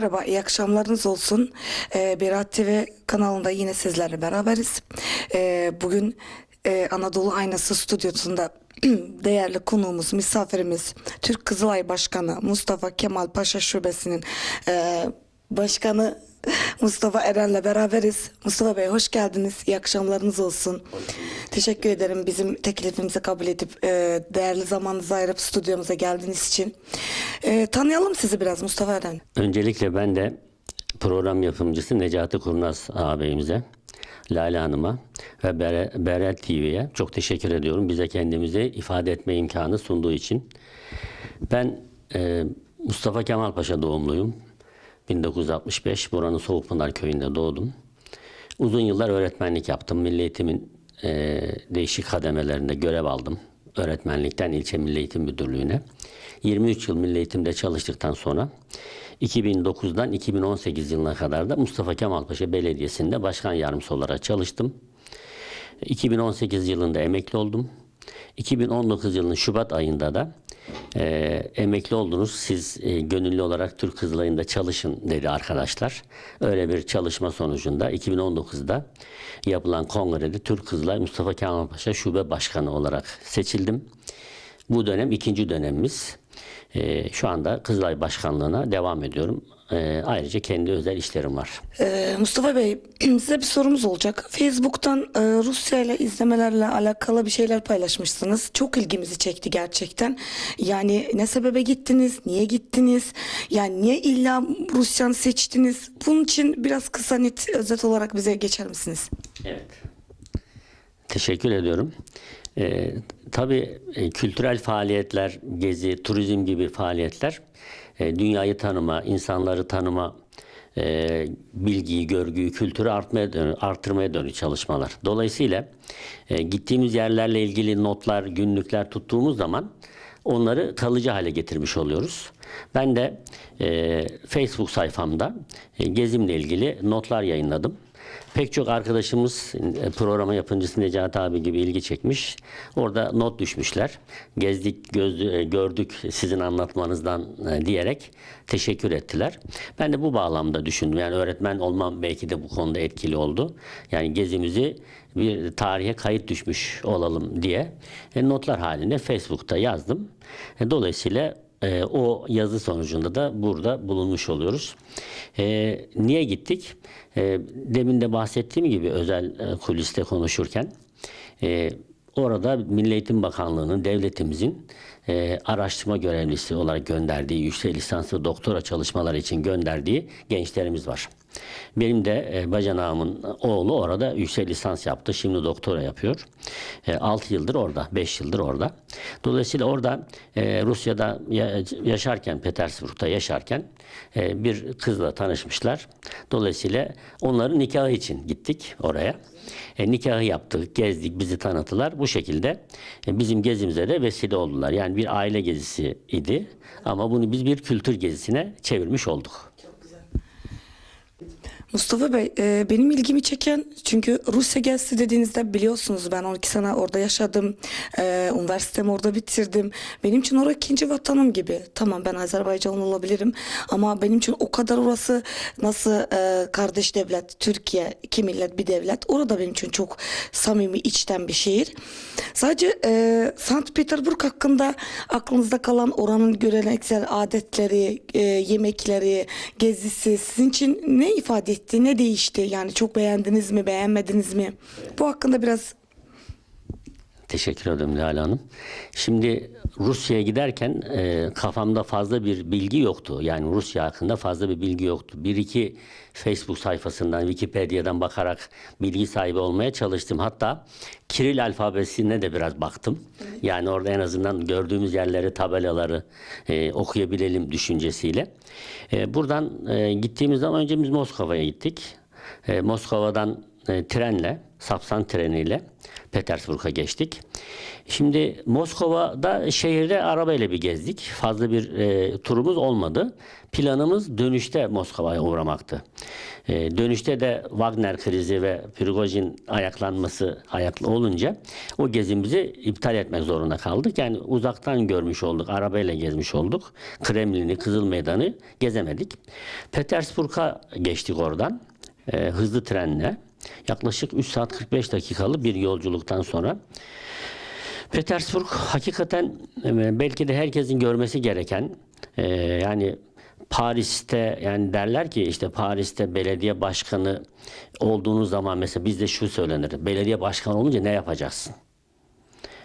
Merhaba, iyi akşamlarınız olsun. Ee, Berat TV kanalında yine sizlerle beraberiz. Ee, bugün e, Anadolu Aynası stüdyosunda değerli konuğumuz, misafirimiz Türk Kızılay Başkanı Mustafa Kemal Paşa Şubesi'nin e, başkanı Mustafa Eren'le beraberiz. Mustafa Bey hoş geldiniz. İyi akşamlarınız olsun. Teşekkür ederim bizim teklifimizi kabul edip e, değerli zamanınızı ayırıp stüdyomuza geldiğiniz için. E, tanıyalım sizi biraz Mustafa Eren. Öncelikle ben de program yapımcısı Necati Kurnaz ağabeyimize, Lale Hanım'a ve Bere- Berel TV'ye çok teşekkür ediyorum. Bize kendimizi ifade etme imkanı sunduğu için. Ben e, Mustafa Kemal Paşa doğumluyum. 1965 buranın Soğukpınar köyünde doğdum. Uzun yıllar öğretmenlik yaptım. Milli Eğitim'in e, değişik kademelerinde görev aldım. Öğretmenlikten ilçe Milli Eğitim Müdürlüğü'ne. 23 yıl Milli Eğitim'de çalıştıktan sonra 2009'dan 2018 yılına kadar da Mustafa Kemal Paşa Belediyesi'nde başkan yardımcısı olarak çalıştım. 2018 yılında emekli oldum. 2019 yılının Şubat ayında da e, emekli oldunuz. Siz e, gönüllü olarak Türk Kızılay'ında çalışın dedi arkadaşlar. Öyle bir çalışma sonucunda 2019'da yapılan kongrede Türk Kızılay Mustafa Kemal Paşa Şube Başkanı olarak seçildim. Bu dönem ikinci dönemimiz. E, şu anda Kızılay Başkanlığı'na devam ediyorum. E, ayrıca kendi özel işlerim var. Ee, Mustafa Bey size bir sorumuz olacak. Facebook'tan e, Rusya ile izlemelerle alakalı bir şeyler paylaşmışsınız. Çok ilgimizi çekti gerçekten. Yani ne sebebe gittiniz? Niye gittiniz? Yani niye illa Rusya'nı seçtiniz? Bunun için biraz kısa net özet olarak bize geçer misiniz? Evet. Teşekkür ediyorum. Ee, tabii e, kültürel faaliyetler, gezi, turizm gibi faaliyetler e, dünyayı tanıma, insanları tanıma, e, bilgiyi, görgüyü, kültürü artmaya dönü, artırmaya dönük çalışmalar. Dolayısıyla e, gittiğimiz yerlerle ilgili notlar, günlükler tuttuğumuz zaman onları kalıcı hale getirmiş oluyoruz. Ben de e, Facebook sayfamda e, gezimle ilgili notlar yayınladım. Pek çok arkadaşımız e, programa yapımcısı Necati abi gibi ilgi çekmiş. Orada not düşmüşler. Gezdik, göz, e, gördük sizin anlatmanızdan e, diyerek teşekkür ettiler. Ben de bu bağlamda düşündüm. Yani öğretmen olmam belki de bu konuda etkili oldu. Yani gezimizi bir tarihe kayıt düşmüş olalım diye notlar halinde Facebook'ta yazdım. Dolayısıyla e, o yazı sonucunda da burada bulunmuş oluyoruz. E, niye gittik? E, demin de bahsettiğim gibi özel e, kuliste konuşurken e, orada Milli Eğitim Bakanlığı'nın, devletimizin e, araştırma görevlisi olarak gönderdiği, yüksek lisans ve doktora çalışmaları için gönderdiği gençlerimiz var. Benim de e, bacanağımın oğlu orada yüksek lisans yaptı. Şimdi doktora yapıyor. E, 6 yıldır orada, 5 yıldır orada. Dolayısıyla orada e, Rusya'da ya- yaşarken, Petersburg'da yaşarken e, bir kızla tanışmışlar. Dolayısıyla onların nikahı için gittik oraya. E, nikahı yaptık, gezdik, bizi tanıttılar. Bu şekilde e, bizim gezimize de vesile oldular. Yani bir aile gezisi idi ama bunu biz bir kültür gezisine çevirmiş olduk. Mustafa Bey, e, benim ilgimi çeken çünkü Rusya gezisi dediğinizde biliyorsunuz ben 12 sene orada yaşadım, e, üniversitemi orada bitirdim. Benim için orası ikinci vatanım gibi. Tamam ben Azerbaycanlı olabilirim ama benim için o kadar orası nasıl e, kardeş devlet, Türkiye, iki millet bir devlet. Orada benim için çok samimi, içten bir şehir. Sadece e, Sankt Petersburg hakkında aklınızda kalan oranın geleneksel adetleri, e, yemekleri, gezisi sizin için ne ifade etti, ne değişti? Yani çok beğendiniz mi, beğenmediniz mi? Bu hakkında biraz Teşekkür ederim Lale Hanım. Şimdi Rusya'ya giderken e, kafamda fazla bir bilgi yoktu. Yani Rusya hakkında fazla bir bilgi yoktu. Bir iki Facebook sayfasından, Wikipedia'dan bakarak bilgi sahibi olmaya çalıştım. Hatta Kiril alfabesine de biraz baktım. Yani orada en azından gördüğümüz yerleri, tabelaları e, okuyabilelim düşüncesiyle. E, buradan e, gittiğimiz önce biz Moskova'ya gittik. E, Moskova'dan e, trenle, Sapsan treniyle Petersburg'a geçtik. Şimdi Moskova'da şehirde arabayla bir gezdik. Fazla bir e, turumuz olmadı. Planımız dönüşte Moskova'ya uğramaktı. E, dönüşte de Wagner krizi ve Prigojin ayaklanması ayaklı olunca o gezimizi iptal etmek zorunda kaldık. Yani uzaktan görmüş olduk, arabayla gezmiş olduk. Kremlin'i, Kızıl Meydan'ı gezemedik. Petersburg'a geçtik oradan e, hızlı trenle. Yaklaşık 3 saat 45 dakikalı bir yolculuktan sonra Petersburg hakikaten e, belki de herkesin görmesi gereken e, yani Paris'te yani derler ki işte Paris'te belediye başkanı olduğunuz zaman mesela bizde şu söylenir. Belediye başkanı olunca ne yapacaksın?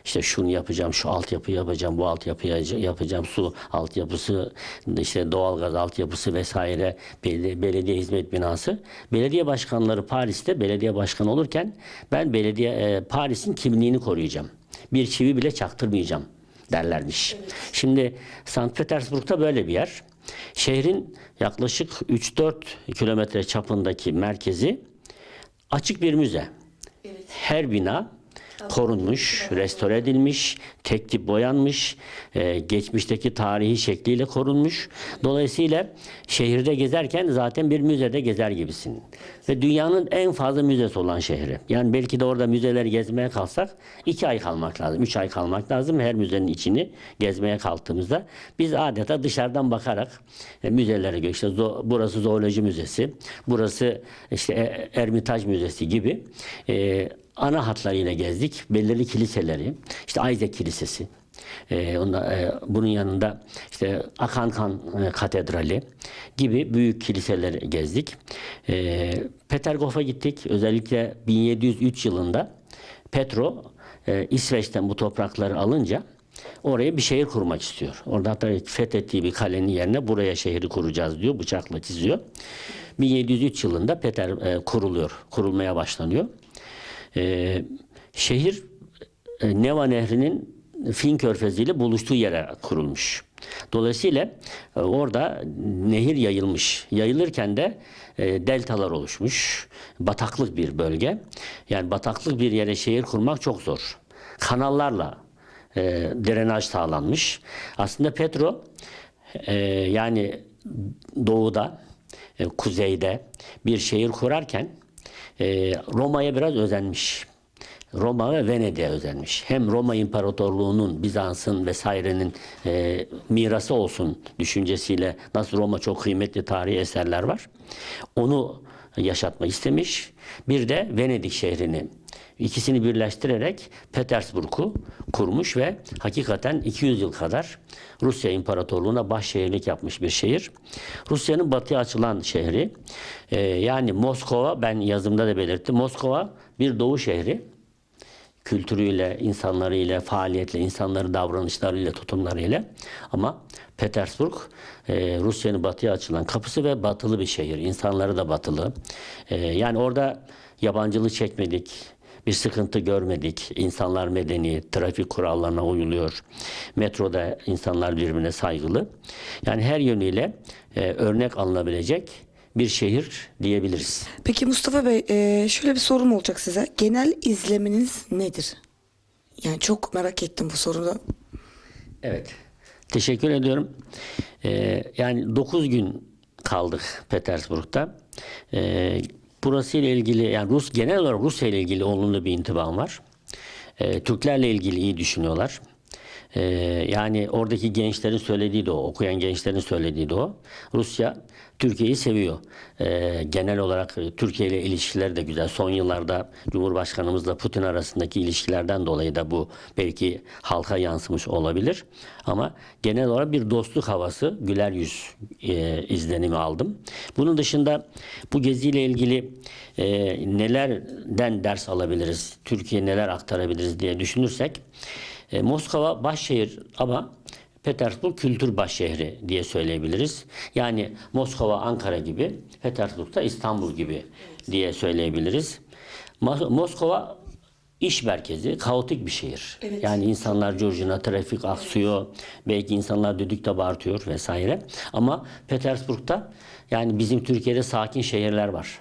İşte şunu yapacağım, şu altyapı yapacağım, bu altyapı yapacağım, su altyapısı, işte doğalgaz altyapısı vesaire, belediye, belediye hizmet binası. Belediye başkanları Paris'te belediye başkanı olurken ben belediye e, Paris'in kimliğini koruyacağım. Bir çivi bile çaktırmayacağım derlermiş. Şimdi St. Petersburg'da böyle bir yer. Şehrin yaklaşık 3-4 kilometre çapındaki merkezi açık bir müze. Her bina korunmuş, restore edilmiş, tek boyanmış, e, geçmişteki tarihi şekliyle korunmuş. Dolayısıyla şehirde gezerken zaten bir müzede gezer gibisin. Ve dünyanın en fazla müzesi olan şehri. Yani belki de orada müzeleri gezmeye kalsak iki ay kalmak lazım, üç ay kalmak lazım. Her müzenin içini gezmeye kalktığımızda biz adeta dışarıdan bakarak e, müzelere göre işte burası zooloji müzesi, burası işte e, Ermitaj Müzesi gibi e, ana hatlarıyla gezdik. Belirli kiliseleri, işte Ayzek Kilisesi, e, onda, e, bunun yanında işte Akan Kan e, Katedrali gibi büyük kiliseleri gezdik. E, Petergof'a gittik. Özellikle 1703 yılında Petro e, İsveç'ten bu toprakları alınca oraya bir şehir kurmak istiyor. Orada hatta fethettiği bir kalenin yerine buraya şehri kuracağız diyor. Bıçakla çiziyor. 1703 yılında Peter e, kuruluyor. Kurulmaya başlanıyor. E, şehir e, Neva Nehri'nin Fin Körfezi ile buluştuğu yere kurulmuş. Dolayısıyla e, orada nehir yayılmış. Yayılırken de e, deltalar oluşmuş. Bataklık bir bölge. Yani bataklık bir yere şehir kurmak çok zor. Kanallarla e, drenaj sağlanmış. Aslında Petro e, yani doğuda, e, kuzeyde bir şehir kurarken e, Roma'ya biraz özenmiş. Roma ve Venedik'e özenmiş. Hem Roma İmparatorluğu'nun, Bizans'ın vesairenin e, mirası olsun düşüncesiyle nasıl Roma çok kıymetli tarihi eserler var. Onu yaşatmak istemiş. Bir de Venedik şehrini ikisini birleştirerek Petersburg'u kurmuş ve hakikaten 200 yıl kadar Rusya İmparatorluğu'na başşehirlik yapmış bir şehir. Rusya'nın batıya açılan şehri. E, yani Moskova ben yazımda da belirttim. Moskova bir doğu şehri kültürüyle, insanlarıyla, faaliyetle, insanların davranışlarıyla, tutumlarıyla. Ama Petersburg e, Rusya'nın batıya açılan kapısı ve batılı bir şehir. İnsanları da batılı. E, yani orada yabancılık çekmedik. Bir sıkıntı görmedik. İnsanlar medeni, trafik kurallarına uyuluyor. Metroda insanlar birbirine saygılı. Yani her yönüyle e, örnek alınabilecek bir şehir diyebiliriz. Peki Mustafa Bey e, şöyle bir sorum olacak size. Genel izleminiz nedir? Yani çok merak ettim bu soruda. Evet. Teşekkür ediyorum. Ee, yani 9 gün kaldık Petersburg'da. Ee, burası ile ilgili yani Rus genel olarak Rusya ile ilgili olumlu bir intibam var. Ee, Türklerle ilgili iyi düşünüyorlar. Ee, yani oradaki gençlerin söylediği de o, okuyan gençlerin söylediği de o. Rusya Türkiye'yi seviyor. Ee, genel olarak e, Türkiye ile ilişkiler de güzel. Son yıllarda Cumhurbaşkanımızla Putin arasındaki ilişkilerden dolayı da bu belki halka yansımış olabilir. Ama genel olarak bir dostluk havası, güler yüz e, izlenimi aldım. Bunun dışında bu geziyle ilgili e, nelerden ders alabiliriz, Türkiye neler aktarabiliriz diye düşünürsek e, Moskova başşehir ama Petersburg kültür başşehri diye söyleyebiliriz. Yani Moskova Ankara gibi, Petersburg da İstanbul gibi diye söyleyebiliriz. Moskova iş merkezi, kaotik bir şehir. Evet. Yani insanlar curcuna, trafik aksıyor, belki insanlar düdükte bağırtıyor vesaire. Ama Petersburg'da yani bizim Türkiye'de sakin şehirler var.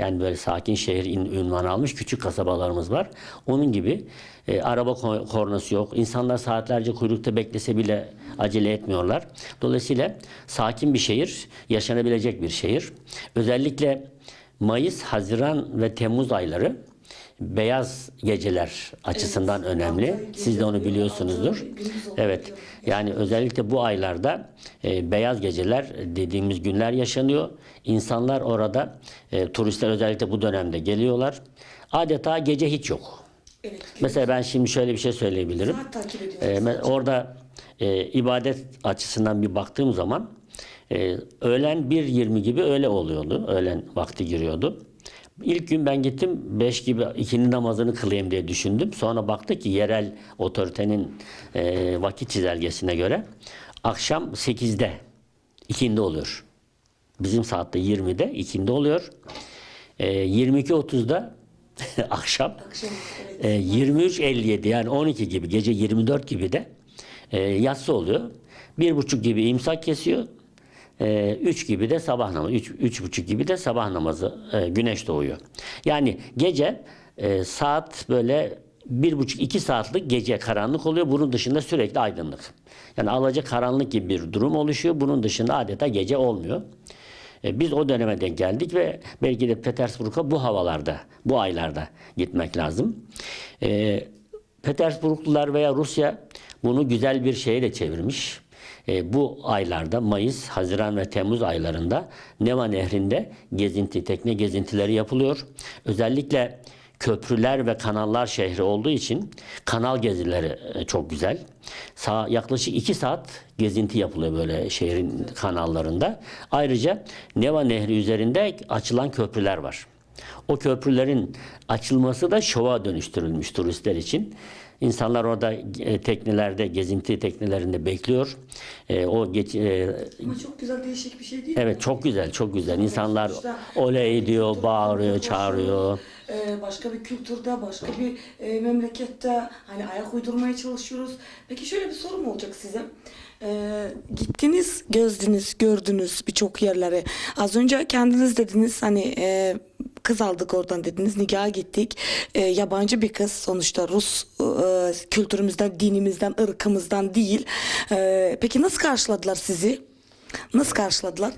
Yani böyle sakin şehir ünvanı almış küçük kasabalarımız var. Onun gibi e, araba ko- kornası yok. İnsanlar saatlerce kuyrukta beklese bile acele etmiyorlar. Dolayısıyla sakin bir şehir, yaşanabilecek bir şehir. Özellikle Mayıs, Haziran ve Temmuz ayları beyaz geceler açısından önemli. Siz de onu biliyorsunuzdur. Evet. Yani özellikle bu aylarda e, beyaz geceler dediğimiz günler yaşanıyor. İnsanlar orada e, turistler özellikle bu dönemde geliyorlar. Adeta gece hiç yok. Evet. Mesela ben şimdi şöyle bir şey söyleyebilirim. E, me- orada e, ibadet açısından bir baktığım zaman e, öğlen 1.20 gibi öğle oluyordu. Öğlen vakti giriyordu. İlk gün ben gittim 5 gibi ikindi namazını kılayım diye düşündüm. Sonra baktık ki yerel otoritenin e, vakit çizelgesine göre akşam 8'de ikindi oluyor. Bizim saatte 20'de ikindi oluyor. E, 22.30'da akşam Akşam, evet. e, 23.57 yani 12 gibi gece 24 gibi de e, yatsı oluyor. Bir buçuk gibi imsak kesiyor. E, üç gibi de sabah namazı. Üç, üç buçuk gibi de sabah namazı. e, güneş doğuyor. Yani gece e, saat böyle bir buçuk iki saatlik gece karanlık oluyor. Bunun dışında sürekli aydınlık. Yani alacak karanlık gibi bir durum oluşuyor. Bunun dışında adeta gece olmuyor. E, Biz o döneme denk geldik ve belki de Petersburg'a bu havalarda, bu aylarda gitmek lazım. E, Petersburglular veya Rusya bunu güzel bir şeye de çevirmiş. E, bu aylarda Mayıs, Haziran ve Temmuz aylarında Neva Nehri'nde gezinti, tekne gezintileri yapılıyor. Özellikle köprüler ve kanallar şehri olduğu için kanal gezileri e, çok güzel. Sa yaklaşık iki saat gezinti yapılıyor böyle şehrin kanallarında. Ayrıca Neva Nehri üzerinde açılan köprüler var. O köprülerin açılması da şova dönüştürülmüş turistler için. İnsanlar orada e, teknelerde, gezinti teknelerinde bekliyor. E, o geç, e, Ama çok güzel değişik bir şey değil mi? evet çok güzel, çok güzel. İnsanlar oley diyor, bağırıyor, çağırıyor. Ee, başka bir kültürde, başka bir e, memlekette hani ayak uydurmaya çalışıyoruz. Peki şöyle bir sorum olacak size. Ee, gittiniz, gözdünüz, gördünüz birçok yerleri. Az önce kendiniz dediniz hani e, kız aldık oradan dediniz, nikaha gittik. E, yabancı bir kız sonuçta Rus e, kültürümüzden, dinimizden, ırkımızdan değil. E, peki nasıl karşıladılar sizi? Nasıl karşıladılar?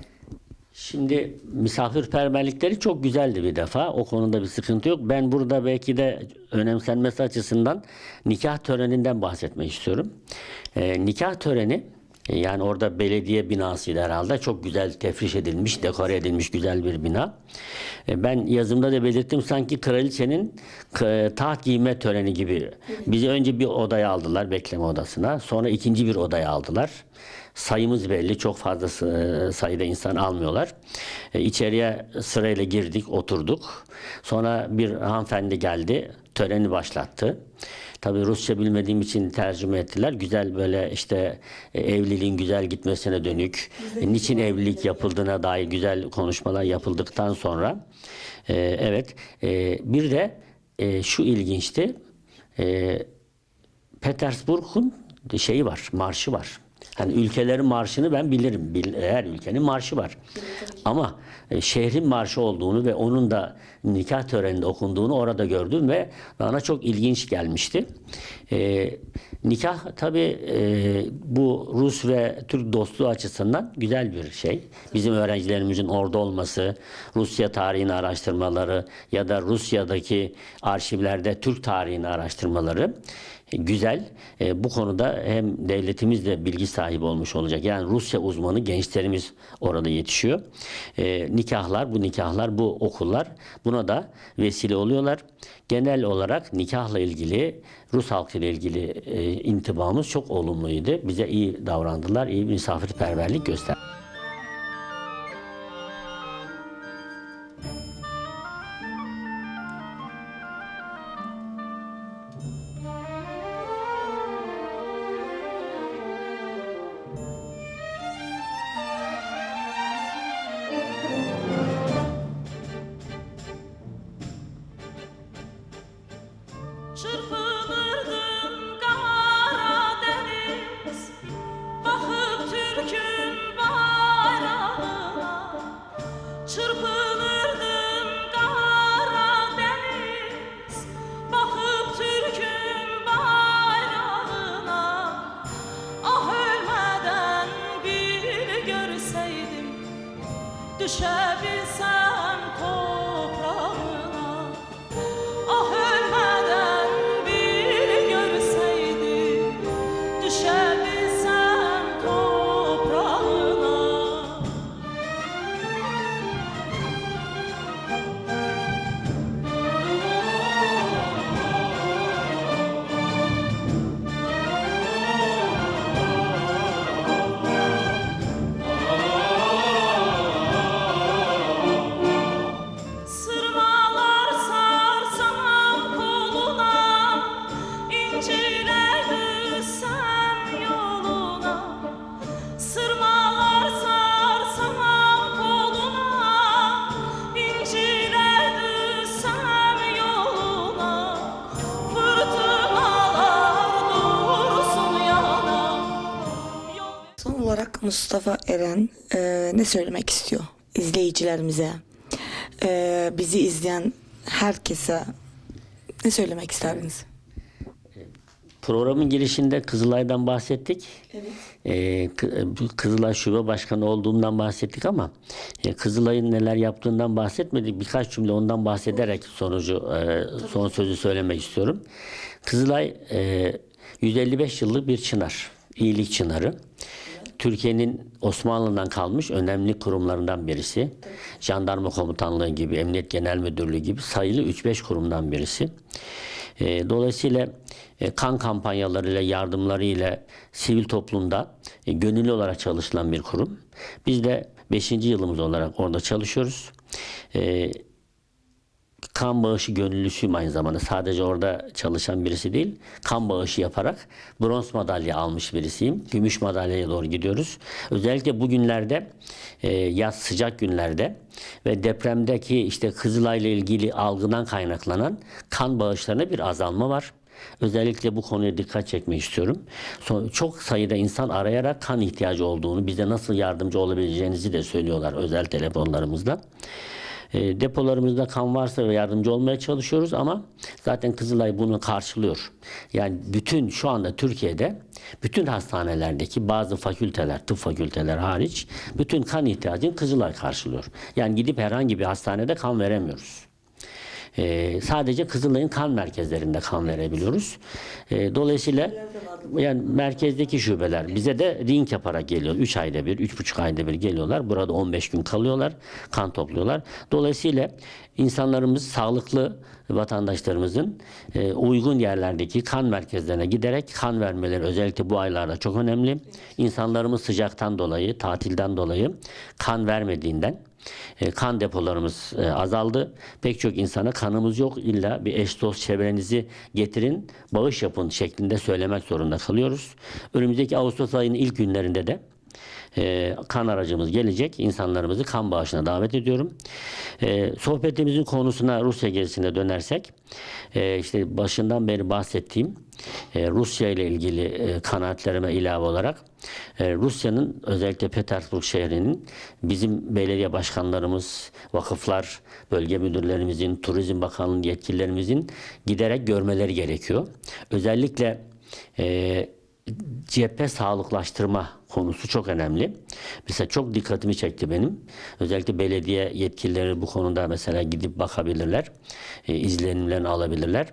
Şimdi misafirperverlikleri çok güzeldi bir defa. O konuda bir sıkıntı yok. Ben burada belki de önemsenmesi açısından nikah töreninden bahsetmek istiyorum. Ee, nikah töreni e, yani orada belediye binasıydı herhalde. Çok güzel tefriş edilmiş, dekore edilmiş güzel bir bina. E, Ben yazımda da belirttim sanki kraliçenin e, taht giyme töreni gibi. Bizi önce bir odaya aldılar, bekleme odasına. Sonra ikinci bir odaya aldılar. Sayımız belli. Çok fazla sı- sayıda insan almıyorlar. E, İçeriye sırayla girdik, oturduk. Sonra bir hanımefendi geldi, töreni başlattı. Tabii Rusça bilmediğim için tercüme ettiler. Güzel böyle işte e, evliliğin güzel gitmesine dönük, e, niçin evlilik yapıldığına dair güzel konuşmalar yapıldıktan sonra e, evet e, bir de e, şu ilginçti. E, Petersburg'un şeyi var, marşı var. Hani ülkelerin marşını ben bilirim. Bil- Her ülkenin marşı var. Ama e, şehrin marşı olduğunu ve onun da nikah töreninde okunduğunu orada gördüm ve bana çok ilginç gelmişti. E, nikah tabii e, bu Rus ve Türk dostluğu açısından güzel bir şey. Bizim öğrencilerimizin orada olması, Rusya tarihini araştırmaları ya da Rusya'daki arşivlerde Türk tarihini araştırmaları güzel. E, bu konuda hem devletimiz de bilgi sahibi olmuş olacak. Yani Rusya uzmanı gençlerimiz orada yetişiyor. E, nikahlar, bu nikahlar, bu okullar buna da vesile oluyorlar. Genel olarak nikahla ilgili, Rus halkıyla ilgili e, intibamız çok olumluydu. Bize iyi davrandılar, iyi misafirperverlik gösterdiler. Mustafa Eren e, ne söylemek istiyor izleyicilerimize, e, bizi izleyen herkese ne söylemek isterdiniz? Programın girişinde Kızılay'dan bahsettik. Ee, Kı- bu Kızılay Şube Başkanı olduğumdan bahsettik ama e, Kızılay'ın neler yaptığından bahsetmedik. Birkaç cümle ondan bahsederek sonucu e, son sözü söylemek istiyorum. Kızılay e, 155 yıllık bir çınar. iyilik çınarı. Türkiye'nin Osmanlı'dan kalmış önemli kurumlarından birisi. Jandarma Komutanlığı gibi, Emniyet Genel Müdürlüğü gibi sayılı 3-5 kurumdan birisi. E, dolayısıyla e, kan kampanyalarıyla, yardımlarıyla sivil toplumda e, gönüllü olarak çalışılan bir kurum. Biz de 5. yılımız olarak orada çalışıyoruz. Kan bağışı gönüllüsüyüm aynı zamanda. Sadece orada çalışan birisi değil, kan bağışı yaparak bronz madalya almış birisiyim. Gümüş madalyaya doğru gidiyoruz. Özellikle bugünlerde, e, yaz sıcak günlerde ve depremdeki işte Kızılay'la ilgili algıdan kaynaklanan kan bağışlarına bir azalma var. Özellikle bu konuya dikkat çekmek istiyorum. Çok sayıda insan arayarak kan ihtiyacı olduğunu, bize nasıl yardımcı olabileceğinizi de söylüyorlar özel telefonlarımızda. E, depolarımızda kan varsa ve yardımcı olmaya çalışıyoruz ama zaten Kızılay bunu karşılıyor. Yani bütün şu anda Türkiye'de bütün hastanelerdeki bazı fakülteler, tıp fakülteler hariç bütün kan ihtiyacını Kızılay karşılıyor. Yani gidip herhangi bir hastanede kan veremiyoruz. Ee, sadece Kızılay'ın kan merkezlerinde kan verebiliyoruz. Ee, dolayısıyla yani merkezdeki şubeler bize de ring yaparak geliyor. 3 ayda bir, üç buçuk ayda bir geliyorlar. Burada 15 gün kalıyorlar, kan topluyorlar. Dolayısıyla insanlarımız, sağlıklı vatandaşlarımızın e, uygun yerlerdeki kan merkezlerine giderek kan vermeleri özellikle bu aylarda çok önemli. İnsanlarımız sıcaktan dolayı, tatilden dolayı kan vermediğinden e, kan depolarımız e, azaldı. Pek çok insana kanımız yok. İlla bir eş dost çevrenizi getirin, bağış yapın şeklinde söylemek zorunda kalıyoruz. Önümüzdeki Ağustos ayının ilk günlerinde de e, kan aracımız gelecek. İnsanlarımızı kan bağışına davet ediyorum. E, sohbetimizin konusuna Rusya gezisine dönersek, e, işte başından beri bahsettiğim Rusya ile ilgili e, kanaatlerime ilave olarak Rusya'nın özellikle Petersburg şehrinin bizim belediye başkanlarımız, vakıflar, bölge müdürlerimizin, Turizm Bakanlığı yetkililerimizin giderek görmeleri gerekiyor. Özellikle cephe sağlıklaştırma konusu çok önemli. Mesela çok dikkatimi çekti benim. Özellikle belediye yetkilileri bu konuda mesela gidip bakabilirler. E, izlenimlerini alabilirler.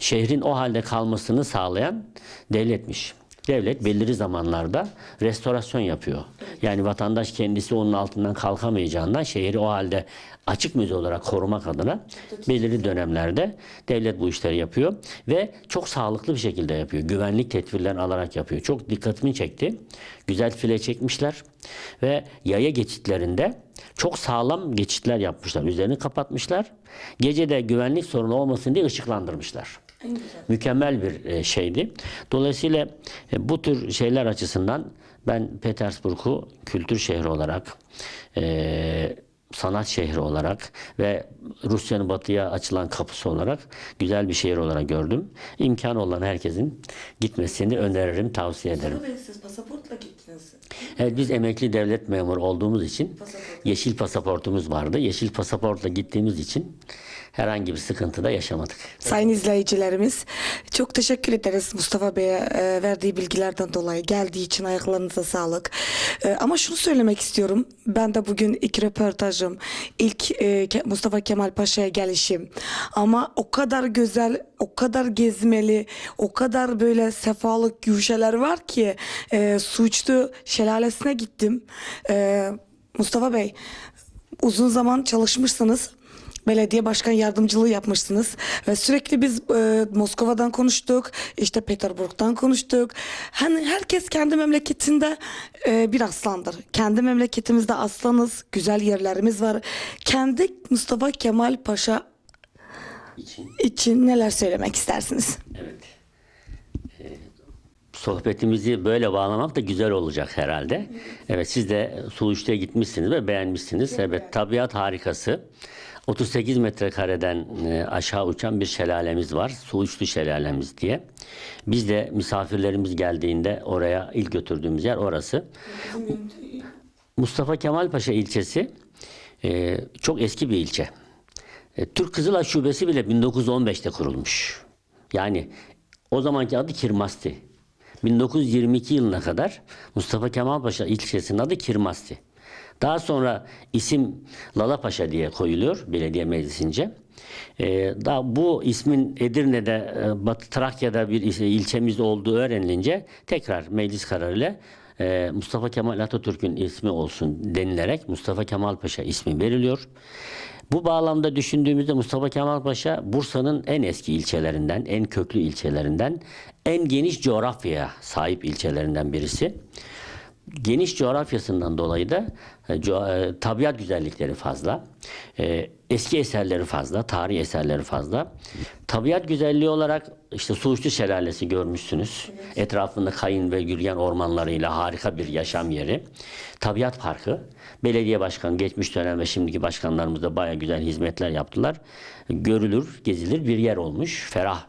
Şehrin o halde kalmasını sağlayan devletmiş. Devlet belirli zamanlarda restorasyon yapıyor. Yani vatandaş kendisi onun altından kalkamayacağından şehri o halde açık müze olarak korumak adına belirli dönemlerde devlet bu işleri yapıyor ve çok sağlıklı bir şekilde yapıyor. Güvenlik tedbirlerini alarak yapıyor. Çok dikkatimi çekti. Güzel file çekmişler ve yaya geçitlerinde çok sağlam geçitler yapmışlar. Üzerini kapatmışlar. Gece de güvenlik sorunu olmasın diye ışıklandırmışlar mükemmel bir e, şeydi. Dolayısıyla e, bu tür şeyler açısından ben Petersburg'u kültür şehri olarak e, sanat şehri olarak ve Rusya'nın batıya açılan kapısı olarak güzel bir şehir olarak gördüm. İmkanı olan herkesin gitmesini öneririm, tavsiye ederim. Siz gittiniz. Evet, biz emekli devlet memuru olduğumuz için Pasaport. yeşil pasaportumuz vardı. Yeşil pasaportla gittiğimiz için herhangi bir sıkıntı da yaşamadık. Sayın izleyicilerimiz çok teşekkür ederiz Mustafa Bey'e e, verdiği bilgilerden dolayı. Geldiği için ayaklarınıza sağlık. E, ama şunu söylemek istiyorum. Ben de bugün iki röportajım. İlk e, Mustafa Kemal Paşa'ya gelişim. Ama o kadar güzel, o kadar gezmeli, o kadar böyle sefalık güşeler var ki e, Suçlu Şelalesi'ne gittim. E, Mustafa Bey, uzun zaman çalışmışsınız. Belediye başkan yardımcılığı yapmışsınız ve sürekli biz e, Moskova'dan konuştuk, işte Peterburg'dan konuştuk. Hani herkes kendi memleketinde e, bir aslandır. Kendi memleketimizde aslanız, güzel yerlerimiz var. Kendi Mustafa Kemal Paşa için için neler söylemek istersiniz? Evet. Sohbetimizi böyle bağlamak da güzel olacak herhalde. Evet siz de Suğuşlu'ya gitmişsiniz ve beğenmişsiniz. Evet tabiat harikası. 38 metrekareden e, aşağı uçan bir şelalemiz var. Suğuşlu Şelalemiz diye. Biz de misafirlerimiz geldiğinde oraya ilk götürdüğümüz yer orası. Mustafa Kemal Paşa ilçesi e, çok eski bir ilçe. E, Türk Kızılay Şubesi bile 1915'te kurulmuş. Yani o zamanki adı Kirmasti. 1922 yılına kadar Mustafa Kemal Paşa ilçesinin adı Kirmasti. Daha sonra isim Lala Paşa diye koyuluyor belediye meclisince. Ee, daha bu ismin Edirne'de, e, Batı Trakya'da bir il- ilçemiz olduğu öğrenilince tekrar meclis kararıyla e, Mustafa Kemal Atatürk'ün ismi olsun denilerek Mustafa Kemal Paşa ismi veriliyor. Bu bağlamda düşündüğümüzde Mustafa Kemal Paşa Bursa'nın en eski ilçelerinden, en köklü ilçelerinden, en geniş coğrafyaya sahip ilçelerinden birisi. Geniş coğrafyasından dolayı da e, co- e, tabiat güzellikleri fazla. E, eski eserleri fazla, tarihi eserleri fazla. Tabiat güzelliği olarak işte Suğuşlu Şelalesi görmüşsünüz. Etrafında kayın ve gürgen ormanlarıyla harika bir yaşam yeri. Tabiat Parkı. Belediye başkanı geçmiş dönem ve şimdiki başkanlarımız da baya güzel hizmetler yaptılar. Görülür, gezilir bir yer olmuş. Ferah.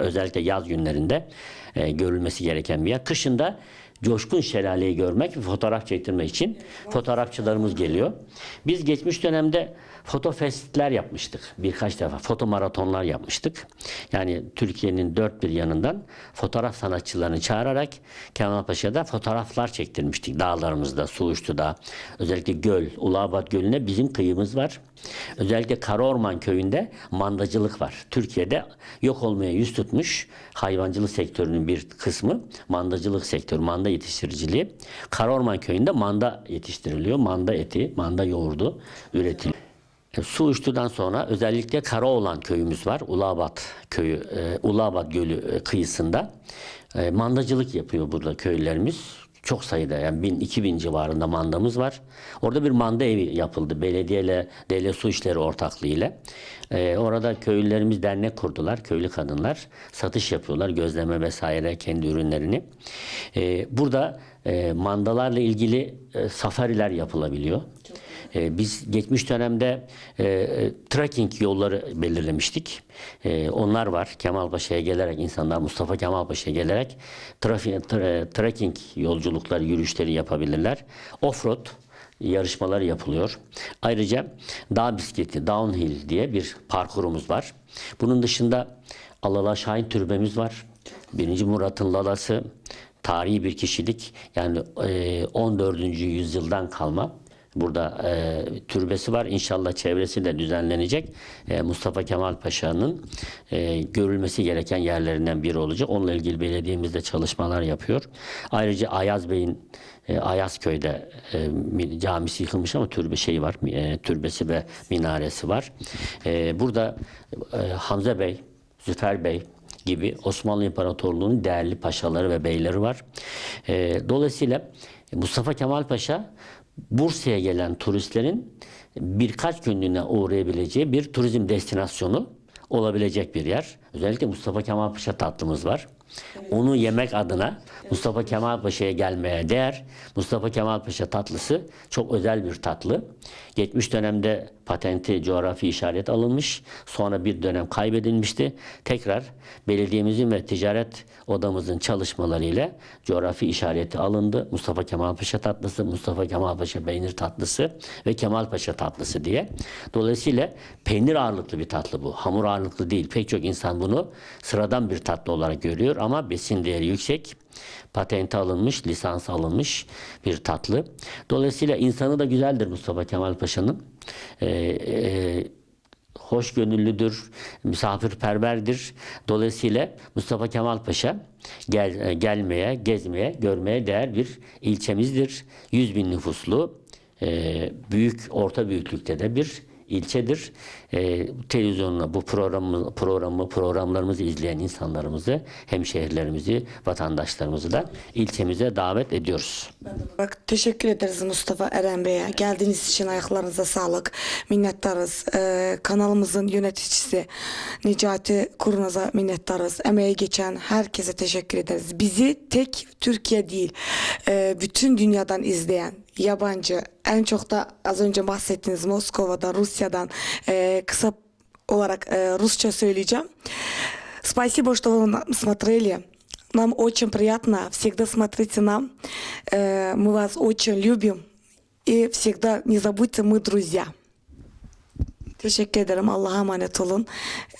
Özellikle yaz günlerinde e, görülmesi gereken bir yer. Kışında Coşkun Şelale'yi görmek ve fotoğraf çektirmek için fotoğrafçılarımız geliyor. Biz geçmiş dönemde foto festler yapmıştık. Birkaç defa foto maratonlar yapmıştık. Yani Türkiye'nin dört bir yanından fotoğraf sanatçılarını çağırarak Kemalpaşa'da fotoğraflar çektirmiştik. Dağlarımızda, Suğuşlu'da, özellikle göl, Uluabat Gölü'ne bizim kıyımız var. Özellikle Karaorman köyünde mandacılık var. Türkiye'de yok olmaya yüz tutmuş hayvancılık sektörünün bir kısmı mandacılık sektörü, manda yetiştiriciliği. Karaorman köyünde manda yetiştiriliyor. Manda eti, manda yoğurdu üretiliyor. E, Su uçtudan sonra özellikle Karaoğlan köyümüz var. Ulabat köyü, e, Ulabat Gölü e, kıyısında. Mandacılık yapıyor burada köylerimiz. Çok sayıda yani 1000 2000 civarında mandamız var. Orada bir manda evi yapıldı belediyeyle devlet su işleri ortaklığıyla. E, orada köylülerimiz dernek kurdular. Köylü kadınlar satış yapıyorlar gözleme vesaire kendi ürünlerini. E, burada e, mandalarla ilgili e, safariler yapılabiliyor. E, biz geçmiş dönemde e, e, trekking yolları belirlemiştik. E, onlar var. Kemalpaşa'ya gelerek insanlar Mustafa Kemalpaşa'ya gelerek trafi, tra- trekking yolculukları, yürüyüşleri yapabilirler. Offroad yarışmalar yapılıyor. Ayrıca dağ bisikleti, downhill diye bir parkurumuz var. Bunun dışında Alala Şahin Türbemiz var. Birinci Murat'ın lalası tarihi bir kişilik yani e, 14. yüzyıldan kalma Burada e, türbesi var. İnşallah çevresi de düzenlenecek. E, Mustafa Kemal Paşa'nın e, görülmesi gereken yerlerinden biri olacak. Onunla ilgili belediyemiz de çalışmalar yapıyor. Ayrıca Ayaz Bey'in e, Ayazköy'de e, mi- camisi yıkılmış ama türbe şeyi var. E, türbesi ve minaresi var. E, burada e, Hamza Bey, Züfer Bey, gibi Osmanlı İmparatorluğu'nun değerli paşaları ve beyleri var. Ee, dolayısıyla Mustafa Kemal Paşa Bursa'ya gelen turistlerin birkaç günlüğüne uğrayabileceği bir turizm destinasyonu olabilecek bir yer. Özellikle Mustafa Kemal Paşa tatlımız var. Onu yemek adına Mustafa Kemal Paşa'ya gelmeye değer. Mustafa Kemal Paşa tatlısı çok özel bir tatlı. Geçmiş dönemde patenti coğrafi işaret alınmış. Sonra bir dönem kaybedilmişti. Tekrar belediyemizin ve ticaret odamızın çalışmalarıyla coğrafi işareti alındı. Mustafa Kemal Paşa tatlısı, Mustafa Kemal Paşa peynir tatlısı ve Kemal Paşa tatlısı diye. Dolayısıyla peynir ağırlıklı bir tatlı bu. Hamur ağırlıklı değil. Pek çok insan bunu sıradan bir tatlı olarak görüyor ama besin değeri yüksek. Patenti alınmış, lisans alınmış bir tatlı. Dolayısıyla insanı da güzeldir Mustafa Kemal Paşa'nın. E, e, misafirperverdir. Dolayısıyla Mustafa Kemal Paşa gel, e, gelmeye, gezmeye, görmeye değer bir ilçemizdir. 100 bin nüfuslu, e, büyük, orta büyüklükte de bir ilçedir. E, televizyonla bu programı, programı, programlarımızı izleyen insanlarımızı, hemşehrilerimizi, vatandaşlarımızı da ilçemize davet ediyoruz. Bak teşekkür ederiz Mustafa Eren Bey'e. Geldiğiniz için ayaklarınıza sağlık. Minnettarız. Ee, kanalımızın yöneticisi Necati Kurnaz'a minnettarız. Emeği geçen herkese teşekkür ederiz. Bizi tek Türkiye değil, e, bütün dünyadan izleyen yabancı, en çok da az önce bahsettiğiniz Moskova'dan, Rusya'dan e, kısa olarak e, Rusça söyleyeceğim. Спасибо, что вы на- смотрели. Нам очень приятно. Всегда смотрите нам. Э, Мы вас очень любим. И всегда не забудьте, мы друзья. Teşekkür ederim. Allah'a emanet olun.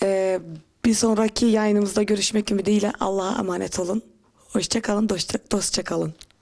Ee, bir sonraki yayınımızda görüşmek ümidiyle Allah'a emanet olun. Hoşça kalın, dostça, dostça kalın.